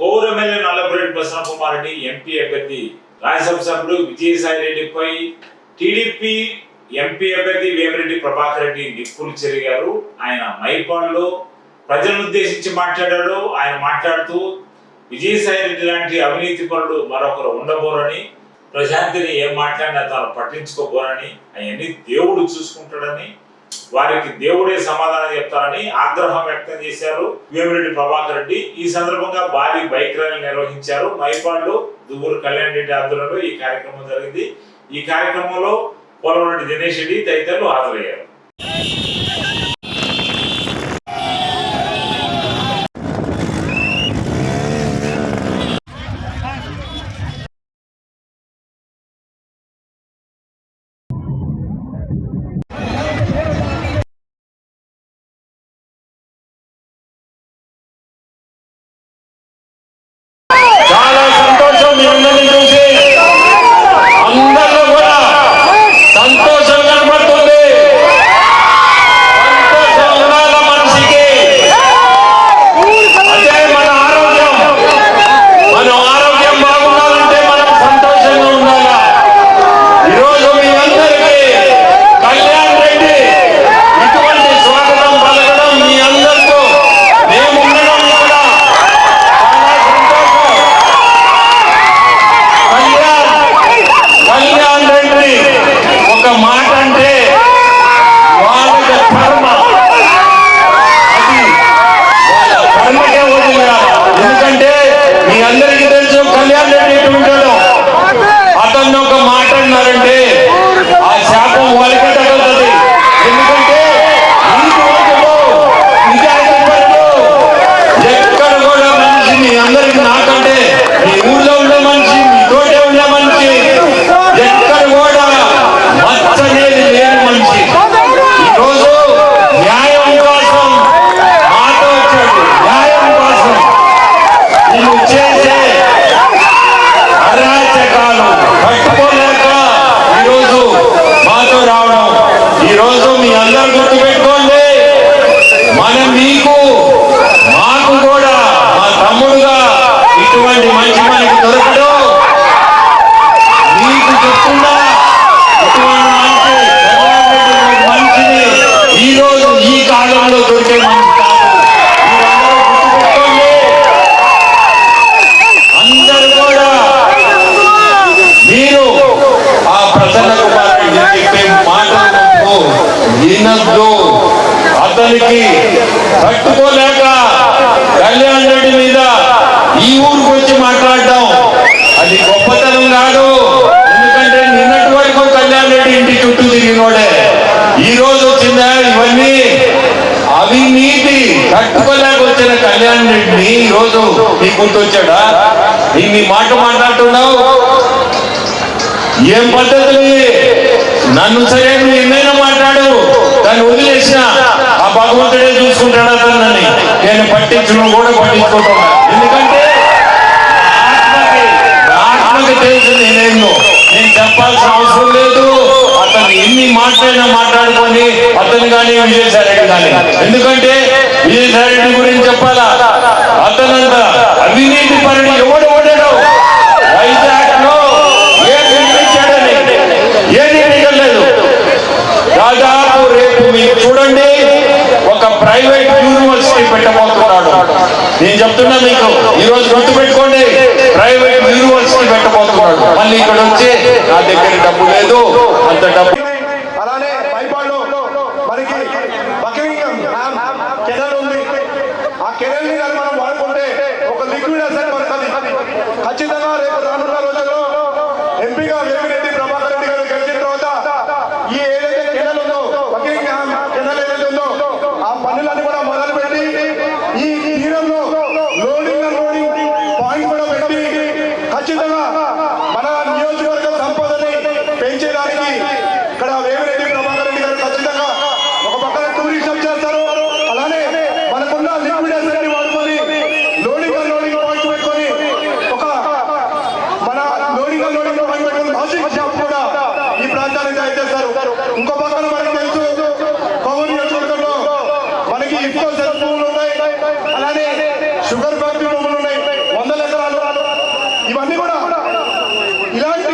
Kovur MLA Nallapureddy Prasanna Kumar Reddy MP అభ్యర్థి రాజ్యసభ సభ్యుడు విజయసాయి రెడ్డిపై టీడీపీ ఎంపీ అభ్యర్థి వేమిరెడ్డి ప్రభాకర్ రెడ్డి నిప్పులు చెరిగారు. ఆయన మైపాడులో ప్రజలను ఉద్దేశించి మాట్లాడాడు. ఆయన మాట్లాడుతూ విజయసాయి రెడ్డి లాంటి అవినీతి పరుడు మరొకరు ఉండబోరని ప్రశాంతిని ఏం మాట్లాడినా తాను పట్టించుకోబోరని అవన్నీ దేవుడు చూసుకుంటాడని వారికి దేవుడే సమాధానం చెప్తారని ఆగ్రహం వ్యక్తం చేశారు వేమిరెడ్డి ప్రభాకర్ రెడ్డి. ఈ సందర్భంగా భారీ బైక్ ర్యాలీ నిర్వహించారు. మైపాడులో దువ్వూరు కళ్యాణ్ రెడ్డి ఆధ్వర్యంలో ఈ కార్యక్రమం జరిగింది. ఈ కార్యక్రమంలో పోలవరెడ్డి దినేష్ రెడ్డి తదితరులు హాజరయ్యారు. అతనికి పట్టుకోలేక కళ్యాణ్ రెడ్డి మీద ఈ ఊరికి వచ్చి మాట్లాడటం అది గొప్పతనం కాదు. ఎందుకంటే నిన్నటి వరకు కళ్యాణ్ రెడ్డి ఇంటి చుట్టూ తిరిగినోడే. ఈ రోజు వచ్చిందా ఇవన్నీ? అవినీతి. కట్టుకోలేక వచ్చిన కళ్యాణ్ రెడ్డిని ఈ రోజు నీ గుర్తొచ్చాడా? ఇన్ని మాట మాట్లాడుతున్నావు. ఏం పద్ధతులు నన్ను సరే నువ్వు ఎన్నైనా మాట్లాడు. దాన్ని వదిలేసిన భగవంతుడే చూసుకుంటాడు అతన్ని నేను పట్టించడం కూడా పట్టించుకుంటున్నా. ఎందుకంటే ఆత్మకి తెలుసు నేనేందో నేను. చెప్పాల్సిన అవసరం లేదు. అతను ఎన్ని మాట్లాడినా మాట్లాడుకొని అతను కానీ విజయసాయిరెడ్డి కానీ ఎందుకంటే విజయసాయిరెడ్డి గురించి చెప్పాలా? అతనంత అవినీతి పరుడు ఎవడు ఉండడు. వైజాగ్లో ఏ నిర్మించాడని ఏది దాదాపు రేపు మీరు చూడండి. ఒక ప్రైవేట్ యూనివర్సిటీ పెట్టబోతున్నాడు. నేను చెప్తున్నా మీకు ఈ రోజు గుర్తు పెట్టుకోండి ప్రైవేట్ యూనివర్సిటీ పెట్టబోతున్నాడు. మళ్ళీ ఇక్కడ వచ్చి నా దగ్గర డబ్బు లేదు అంత డబ్బు ఖచ్చితంగా రేపు ఆమె కూడా ఇలాంటి